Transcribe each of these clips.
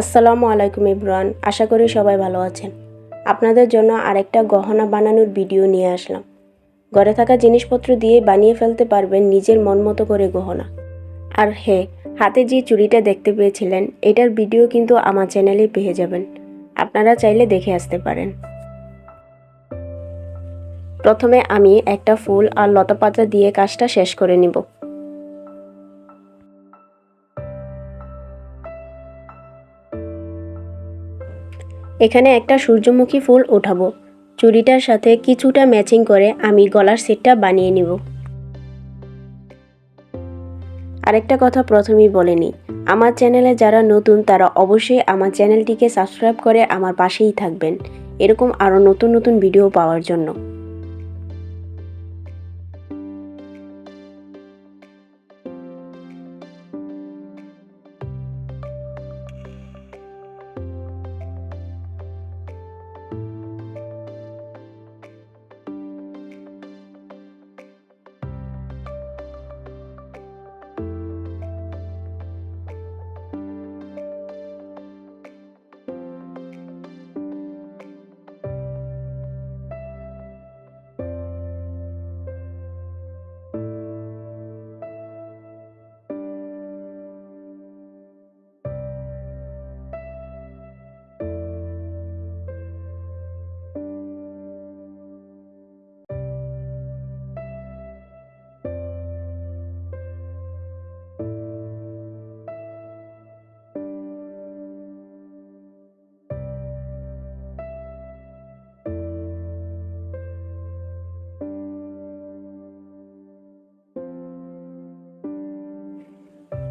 আসসালামু আলাইকুম ইব্রান, আশা করি সবাই ভালো আছেন। আপনাদের জন্য আরেকটা গহনা বানানোর ভিডিও নিয়ে আসলাম। ঘরে থাকা জিনিসপত্র দিয়ে বানিয়ে ফেলতে পারবেন নিজের মন মতো করে গহনা। আর হ্যাঁ হাতে যে চুড়িটা দেখতে পেয়েছিলেন, এটার ভিডিও কিন্তু আমার চ্যানেলে পেয়ে যাবেন। আপনারা চাইলে দেখে আসতে পারেন। প্রথমে আমি একটা ফুল আর লতাপাতা দিয়ে কাজটা শেষ করে নিব। এখানে একটা সূর্যমুখী ফুল ওঠাবো। চুড়িটার সাথে কিছুটা ম্যাচিং করে আমি গলার সেটটা বানিয়ে নিব। আরেকটা কথা প্রথমেই বলে নিই, আমার চ্যানেলে যারা নতুন তারা অবশ্যই আমার চ্যানেলটিকে সাবস্ক্রাইব করে আমার পাশেই থাকবেন। এরকম আরও নতুন নতুন ভিডিও পাওয়ার জন্য।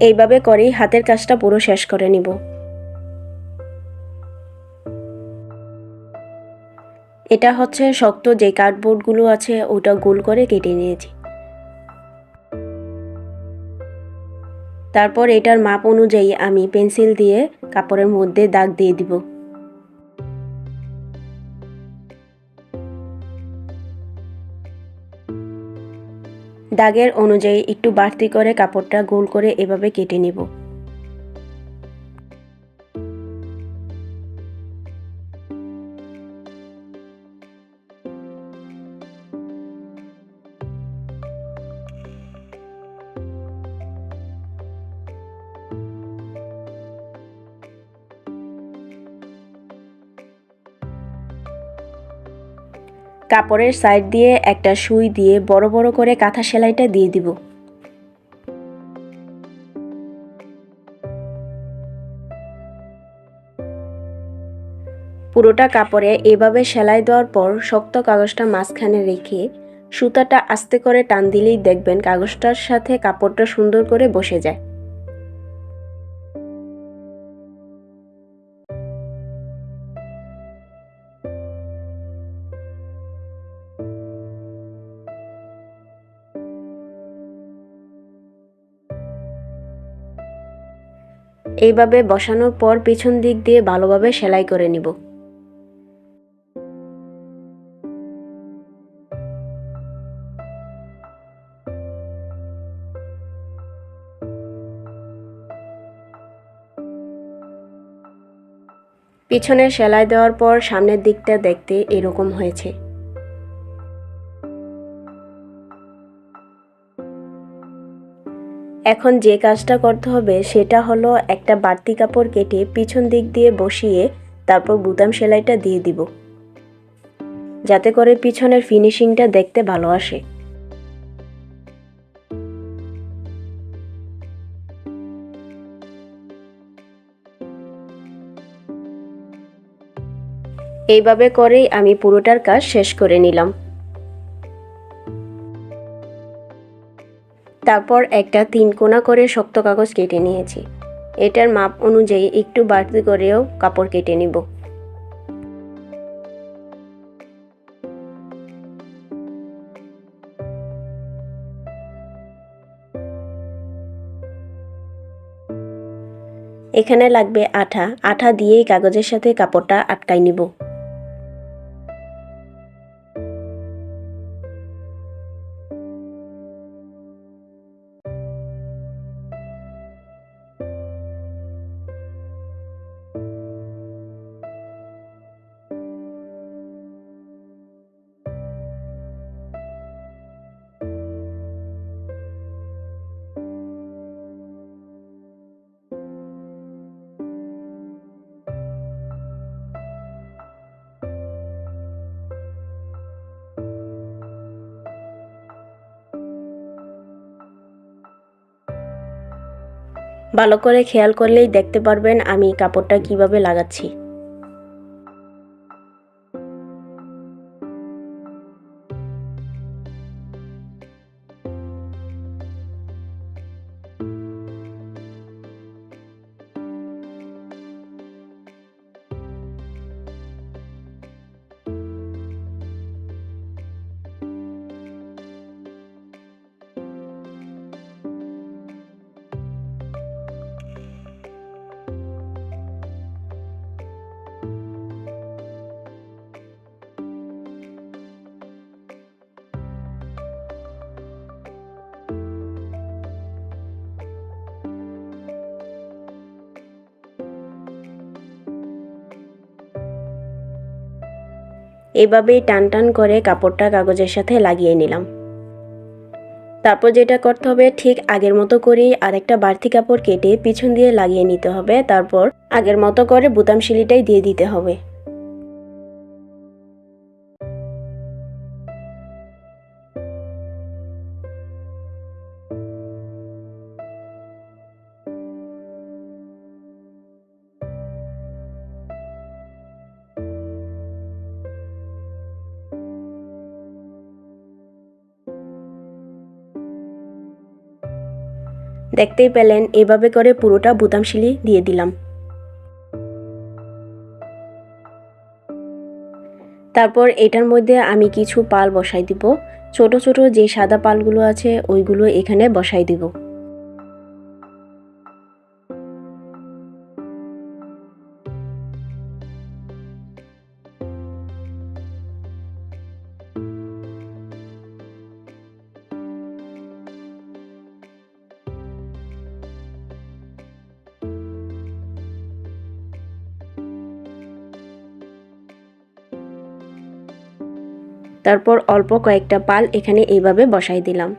এইভাবে করেই হাতের কাজটা পুরো শেষ করে নিব। এটা হচ্ছে শক্ত যে কার্ডবোর্ডগুলো আছে, ওটা গোল করে কেটে নিয়েছি। তারপর এটার মাপ অনুযায়ী আমি পেন্সিল দিয়ে কাপড়ের মধ্যে দাগ দিয়ে দিব। দাগের অনুযায়ী একটু বাড়তি করে কাপড়টা গোল করে এভাবে কেটে নিব। কাপড়ের সাইড দিয়ে একটা সুই দিয়ে বড় বড় করে কাঁথা সেলাইটা দিয়ে দিব। পুরোটা কাপড়ে এভাবে সেলাই দেওয়ার পর শক্ত কাগজটা মাঝখানে রেখে সুতাটা আস্তে করে টান দিলেই দেখবেন কাগজটার সাথে কাপড়টা সুন্দর করে বসে যায়। এইভাবে বসানোর পর পিছন দিক দিয়ে ভালোভাবে সেলাই করে নিব। পিছনে সেলাই দেওয়ার পর সামনের দিকটা দেখতে এরকম হয়েছে। এখন যে কাজটা করতে হবে সেটা হলো একটা বাড়তি কাপড় কেটে পিছন দিক দিয়ে বসিয়ে তারপর বুতাম সেলাইটা দিয়ে দিব। যাতে করে পিছনের ফিনিশিংটা দেখতে ভালো আসে। এইভাবে করেই আমি পুরোটার কাজ শেষ করে নিলাম। তারপর একটা তিন কোনা করে শক্ত কাগজ কেটে নিয়েছি। এটার মাপ অনুযায়ী একটু বাড়তি করেও কাপড় কেটে নিব। এখানে লাগবে আঠা। আঠা দিয়েই কাগজের সাথে কাপড়টা আটকাই নিব। ভালো করে খেয়াল করলেই দেখতে পারবেন আমি কাপড়টা কীভাবে লাগাচ্ছি। এভাবেই টান টান করে কাপড়টা কাগজের সাথে লাগিয়ে নিলাম। তারপর যেটা করতে হবে, ঠিক আগের মতো করেই আরেকটা বাড়তি কাপড় কেটে পিছন দিয়ে লাগিয়ে নিতে হবে। তারপর আগের মতো করে বুতাম শিলিটাই দিয়ে দিতে হবে। দেখতেই পেলেন, এভাবে করে পুরোটা বুতাম শিলি দিয়ে দিলাম। তারপর এটার মধ্যে আমি কিছু পাল বসাই দিব। ছোট ছোট যে সাদা পালগুলো আছে, ওইগুলো এখানে বসাই দিব। তারপর অল্প কয়েকটা পাল এখানে এইভাবে বসাই দিলাম।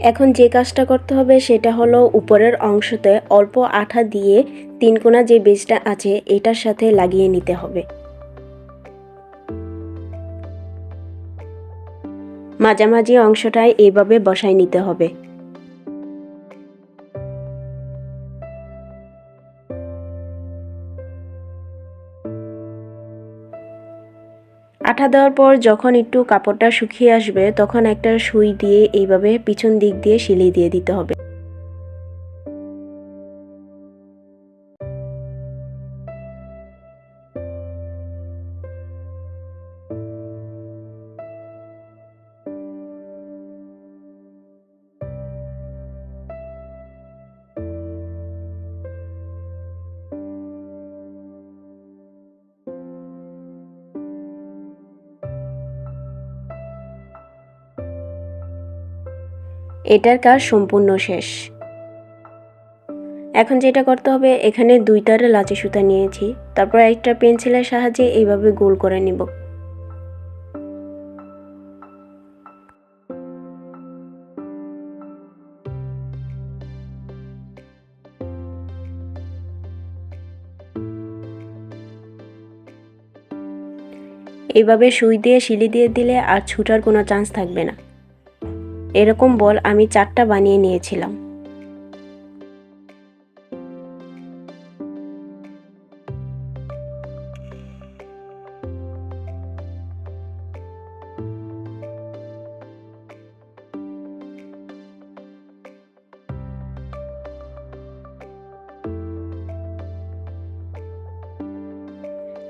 এখন যে কাজটা করতে হবে সেটা হলো উপরের অংশতে অল্প আঠা দিয়ে তিনকোনা যে বেজটা আছে এটার সাথে লাগিয়ে নিতে হবে। মাঝামাঝি অংশটায় এইভাবে বসাই নিতে হবে। আঠা দেওয়ার পর যখন একটু কাপড়টা শুকিয়ে আসবে, তখন একটা সুই দিয়ে এইভাবে পিছন দিক দিয়ে সিলাই দিয়ে দিতে হবে। এটার কাজ সম্পূর্ণ শেষ। এখন যেটা করতে হবে, এখানে দুইটার লাচি সুতা নিয়েছি, তারপর একটা পেন্সিলের সাহায্যে এইভাবে গোল করে নিব। এইভাবে সুই দিয়ে, শিলি দিয়ে দিলে আর ছুটার কোনো চান্স থাকবে না। এরকম বল আমি চারটা বানিয়ে নিয়েছিলাম।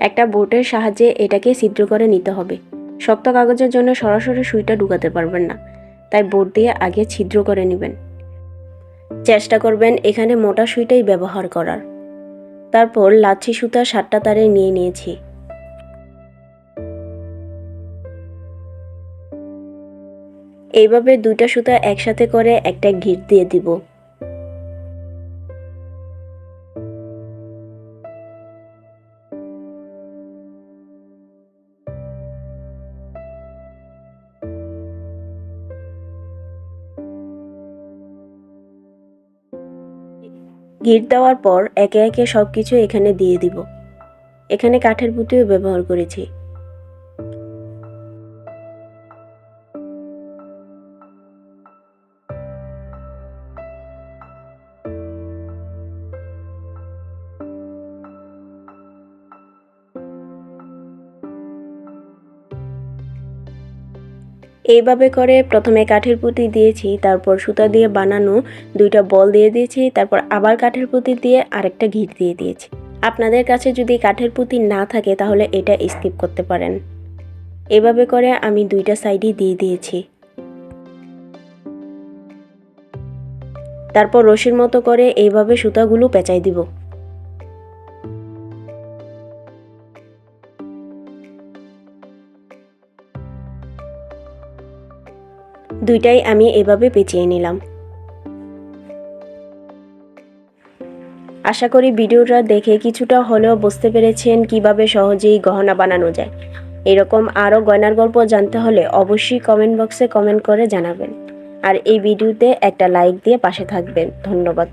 একটা বোটের সাহায্যে এটাকে ছিদ্র করে নিতে হবে। শক্ত কাগজের জন্য সরাসরি সুইটা ঢুকাতে পারবেন না। তাই বোর্ড দিয়ে আগে ছিদ্র করে নেবেন। চেষ্টা করবেন এখানে মোটা সুইটাই ব্যবহার করার। তারপর লাচ্ছি সুতা সাতটা তারে নিয়ে নিয়েছি। এইভাবে দুইটা সুতা একসাথে করে একটা ঘিট দিয়ে দিব। গিট দেওয়ার পর একে একে সব কিছু এখানে দিয়ে দিব। এখানে কাঠের পুঁতিও ব্যবহার করেছি। এইভাবে করে প্রথমে কাঠের পুঁতি দিয়েছি, তারপর সুতা দিয়ে বানানো দুইটা বল দিয়ে দিয়েছি, তারপর আবার কাঠের পুঁতি দিয়ে আরেকটা ঘিট দিয়ে দিয়েছি। আপনাদের কাছে যদি কাঠের পুঁতি না থাকে তাহলে এটা স্কিপ করতে পারেন। এভাবে করে আমি দুইটা সাইডই দিয়ে দিয়েছি। তারপর রশির মতো করে এইভাবে সুতাগুলো পেঁচাই দিব। দুইটাই আমি এভাবে পেঁচিয়ে নিলাম। আশা করি ভিডিওটা দেখে কিছুটা হলেও বুঝতে পেরেছেন কীভাবে সহজেই গহনা বানানো যায়। এরকম আরও গয়নার গল্প জানতে হলে অবশ্যই কমেন্ট বক্সে কমেন্ট করে জানাবেন। আর এই ভিডিওতে একটা লাইক দিয়ে পাশে থাকবেন। ধন্যবাদ।